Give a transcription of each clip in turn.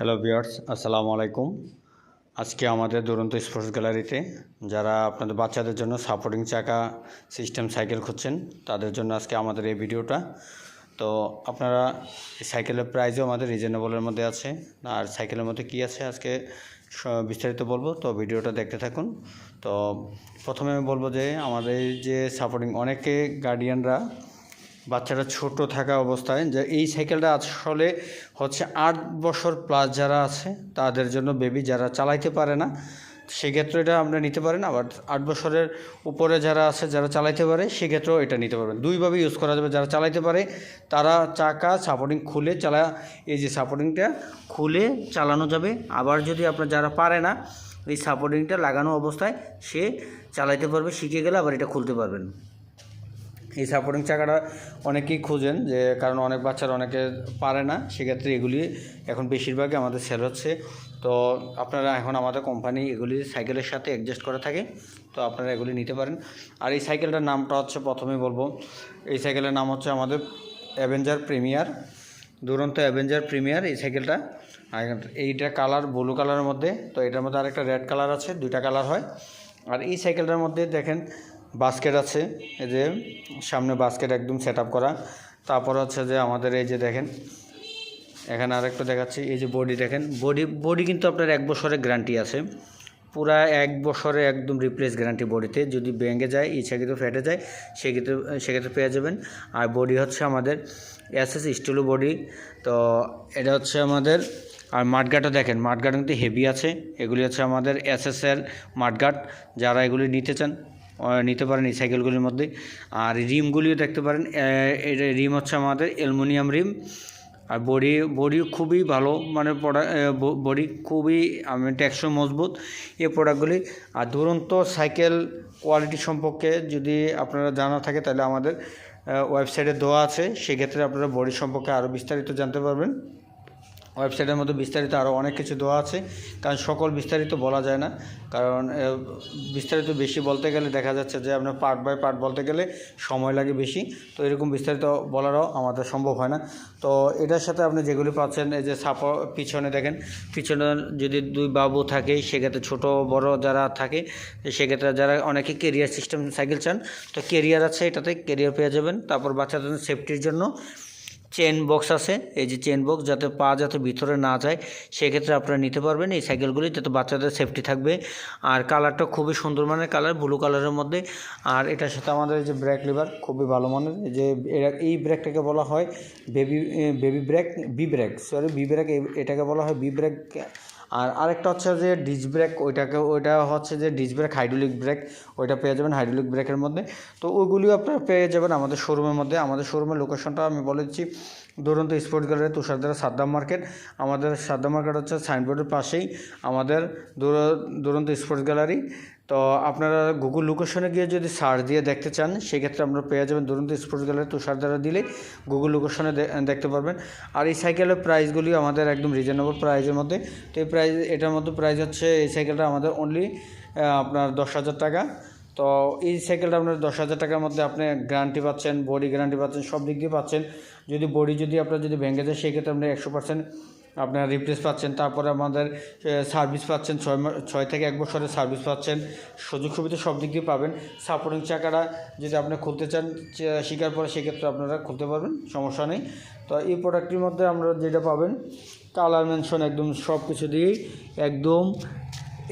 Hello viewers আসসালামু আলাইকুম আজকে আমাদের দুরন্ত স্পোর্টস গ্যালারিতে যারা আপনাদের বাচ্চাদের জন্য সাপোর্টিং চাকা সিস্টেম সাইকেল খুঁজছেন, তাদের জন্য আজকে আমাদের এই ভিডিওটা। তো আপনারা সাইকেলের প্রাইসও আমাদের রিজনেবলের মধ্যে আছে। আর সাইকেলের মধ্যে কী আছে আজকে বিস্তারিত বলব। তো ভিডিওটা দেখতে থাকুন। তো প্রথমে আমি বলব যে আমাদের যে সাপোর্টিং অনেকে গার্ডিয়ানরা বাচ্চারা ছোট থাকা অবস্থায় যে এই সাইকেলটা আসলে হচ্ছে আট বছর প্লাস যারা আছে, তাদের জন্য বেবি যারা চালাইতে পারে না, সেক্ষেত্রে এটা আপনারা নিতে পারেন আবার আট বছরের উপরে যারা আছে, যারা চালাইতে পারে, সেক্ষেত্রেও এটা নিতে পারবেন। দুইভাবে ইউজ করা যাবে। যারা চালাইতে পারে, তারা চাকা সাপোর্টিং খুলে চালা, এই যে সাপোর্টিংটা খুলে চালানো যাবে। আবার যদি আপনার যারা পারে না, এই সাপোর্টিংটা লাগানো অবস্থায় সে চালাইতে পারবে, শিখে গেলে আবার এটা খুলতে পারবেন। এই সাপোর্টিং চাকাটা অনেকেই খুঁজেন যে, কারণ অনেক বাচ্চারা অনেকে পারে না, সেক্ষেত্রে এগুলি এখন বেশিরভাগই আমাদের সেল হচ্ছে। তো আপনারা এখন আমাদের কোম্পানি এগুলি সাইকেলের সাথে অ্যাডজাস্ট করে থাকে, তো আপনারা এগুলি নিতে পারেন। আর এই সাইকেলটার নামটা হচ্ছে প্রথমে বলব। এই সাইকেলের নাম হচ্ছে আমাদের avenger premier Duranta avenger premier এই সাইকেলটা এইটা কালার ব্লু কালারের মধ্যে, তো এটার মধ্যে আরেকটা রেড কালার আছে, দুইটা কালার হয়। আর এই সাইকেলটার মধ্যে দেখেন বাস্কেট আছে, এই যে সামনে বাস্কেট একদম সেট করা। তারপর হচ্ছে যে আমাদের এই যে দেখেন, এখানে আরেকটা দেখাচ্ছি, এই যে বডি দেখেন, বডি বডি কিন্তু আপনার এক বছরের গ্যারান্টি আছে। পুরা এক বছরে একদম রিপ্লেস গ্যারান্টি বডিতে, যদি ভেঙে যায় ইচ্ছা কিন্তু ফেটে যায়, সেক্ষেত্রে সেক্ষেত্রে পেয়ে যাবেন। আর বডি হচ্ছে আমাদের এস এস স্টিলো বডি, তো এটা হচ্ছে আমাদের, আর মাঠগাটও দেখেন মাঠগাট কিন্তু হেভি আছে, এগুলি হচ্ছে আমাদের এস এস এর মাঠগাট যারা এগুলি নিতে চান নিতে পারেন এই সাইকেলগুলির মধ্যে। আর রিমগুলিও দেখতে পারেন এটা রিম হচ্ছে আমাদের অ্যালুমিনিয়াম রিম। আর বডি বডি খুবই ভালো মানে প্রোডাক্ট বডি খুবই, আমি টেকসই, মজবুত এই প্রোডাক্টগুলি। আর দুরন্ত সাইকেল কোয়ালিটি সম্পর্কে যদি আপনারা জানা থাকে, তাহলে আমাদের ওয়েবসাইটে দেওয়া আছে। সেক্ষেত্রে আপনারা বডি সম্পর্কে আরও বিস্তারিত জানতে পারবেন। ওয়েবসাইটের মধ্যে বিস্তারিত আরও অনেক কিছু দেওয়া আছে, কারণ সকল বিস্তারিত বলা যায় না। কারণ বিস্তারিত বেশি বলতে গেলে দেখা যাচ্ছে যে আপনার পার্ট বাই পার্ট বলতে গেলে সময় লাগে বেশি। তো এরকম বিস্তারিত বলারও আমাদের সম্ভব হয় না। তো এটার সাথে আপনি যেগুলি পাচ্ছেন, এই যে সাপ, পিছনে দেখেন, পিছনে যদি দুই বাবু থাকে, সেক্ষেত্রে ছোট, বড় যারা থাকে, সেক্ষেত্রে যারা অনেকে কেরিয়ার সিস্টেম সাইকেল চান, তো কেরিয়ার আছে এটাতে কেরিয়ার পেয়ে যাবেন। তারপর বাচ্চাদের সেফটির জন্য চেন বক্স আছে, এই যে চেন বক্স যাতে পা যাতে ভিতরে না যায়, সেক্ষেত্রে আপনারা নিতে পারবেন। এই সাইকেলগুলি যাতে বাচ্চাদের সেফটি থাকবে। আর কালারটা খুবই সুন্দর মানের কালার ব্লু কালারের মধ্যে। আর এটার সাথে আমাদের যে ব্রেক লিভার খুবই ভালো মানের। যে এই ব্রেকটাকে বলা হয় baby baby brake B brake sorry B brake এটাকে বলা হয় বি ব্রেক আর আরেকটা হচ্ছে যে ডিস ব্রেক ওইটাকে ওইটা হচ্ছে যে ডিস ব্রেক হাইড্রোলিক ব্রেক ওইটা পেয়ে যাবেন হাইড্রোলিক ব্রেকের মধ্যে। তো ওইগুলিও আপনারা পেয়ে যাবেন আমাদের শোরুমের মধ্যে। আমাদের শোরুমের লোকেশনটা আমি বলে দিচ্ছি দুরন্ত স্পোর্ট গ্যালারি তুষারদারা সাদ্দাম মার্কেট আমাদের সাদ্দাম মার্কেট হচ্ছে সাইনবোর্ডের পাশেই। আমাদের দুরন্ত স্পোর্টস গ্যালারি তো আপনারা গুগল লোকেশনে গিয়ে যদি সার্চ দিয়ে দেখতে চান, সেক্ষেত্রে আপনারা পেয়ে যাবেন দুরন্ত স্পোর্টস গ্যালারি তুষার দ্বারা দিলে গুগল লোকেশনে দেখতে পারবেন। আর এই সাইকেলের প্রাইসগুলি আমাদের একদম রিজনেবল প্রাইসের মধ্যে। তো এই প্রাইস এটার মধ্যে প্রাইস হচ্ছে এই সাইকেলটা আমাদের অনলি আপনার দশ হাজার টাকা। তো এই সাইকেলটা আপনার দশ হাজার টাকার মধ্যে আপনি গ্যারান্টি পাচ্ছেন বডি গ্যারান্টি পাচ্ছেন, সব দিক দিয়ে পাচ্ছেন। যদি বডি যদি আপনার যদি ভেঙে যায়, সেক্ষেত্রে আপনি একশো পার্সেন্ট আপনার রিপ্লেস পাচ্ছেন। তারপরে আমাদের সার্ভিস পাচ্ছেন। ছয় ছয় থেকে এক বছরের সার্ভিস পাচ্ছেন। সুযোগ সুবিধা সব দিক দিয়ে পাবেন। সাপোর্টিং চাকাটা যদি আপনি খুলতে চান শিকার পরে সেক্ষেত্রে আপনারা খুলতে পারবেন। সমস্যা নেই। তো এই প্রোডাক্টটির মধ্যে আমরা যেটা পাবেন কালার মেনশন একদম সব কিছু দিয়েই একদম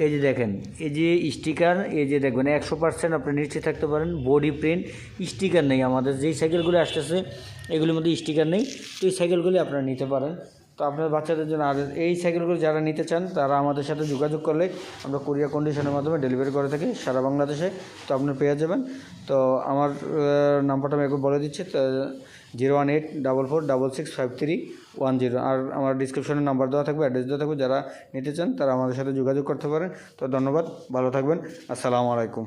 এই যে দেখেন, এই যে স্টিকার এই যে দেখবেন, একশো পার্সেন্ট আপনি নিশ্চিত থাকতে পারেন। বডি প্রিন্ট স্টিকার নেই। আমাদের যেই সাইকেলগুলো আসতেছে, এগুলির মধ্যে স্টিকার নেই। তো এই সাইকেলগুলি আপনারা নিতে পারেন। তো আপনার বাচ্চাদের জন্য আর এই সাইকেলগুলো যারা নিতে চান, তারা আমাদের সাথে যোগাযোগ করলে আমরা কুরিয়ার কন্ডিশনের মাধ্যমে ডেলিভারি করে থাকি সারা বাংলাদেশে। তো আপনারা পেয়ে যাবেন। তো আমার নাম্বারটা আমি একবার বলে দিচ্ছি, তো zero one eight, double four, double six, five three, one zero. আর আমার ডিসক্রিপশনে নাম্বার দেওয়া থাকবে অ্যাড্রেস দেওয়া থাকবে। যারা নিতে চান, তারা আমাদের সাথে যোগাযোগ করতে পারেন। তো ধন্যবাদ, ভালো থাকবেন। আসসালামু আলাইকুম।